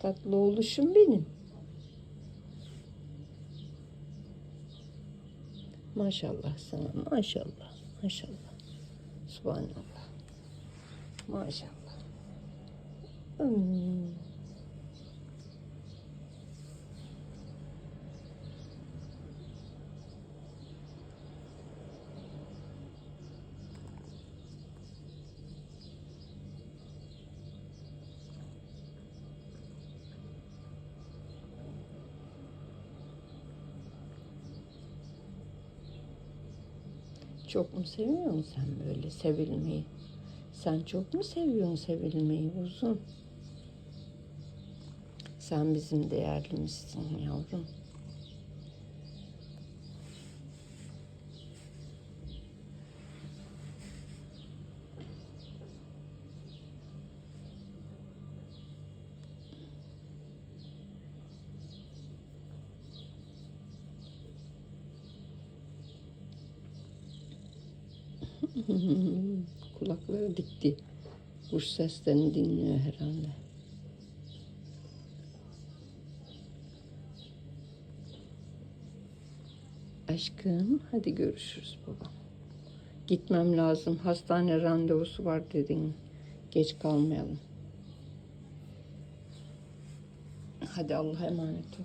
Tatlı oluşum benim. Maşallah sana maşallah maşallah. Subhanallah. Maşallah. Hmm. Çok mu seviyorsun sen böyle sevilmeyi? Sen çok mu seviyorsun sevilmeyi uzun? Sen bizim değerlimizsin yavrum. Kulakları dikti. Kuş seslerini dinliyor herhalde. Aşkım hadi görüşürüz babam. Gitmem lazım. Hastane randevusu var dedin. Geç kalmayalım. Hadi Allah'a emanet ol.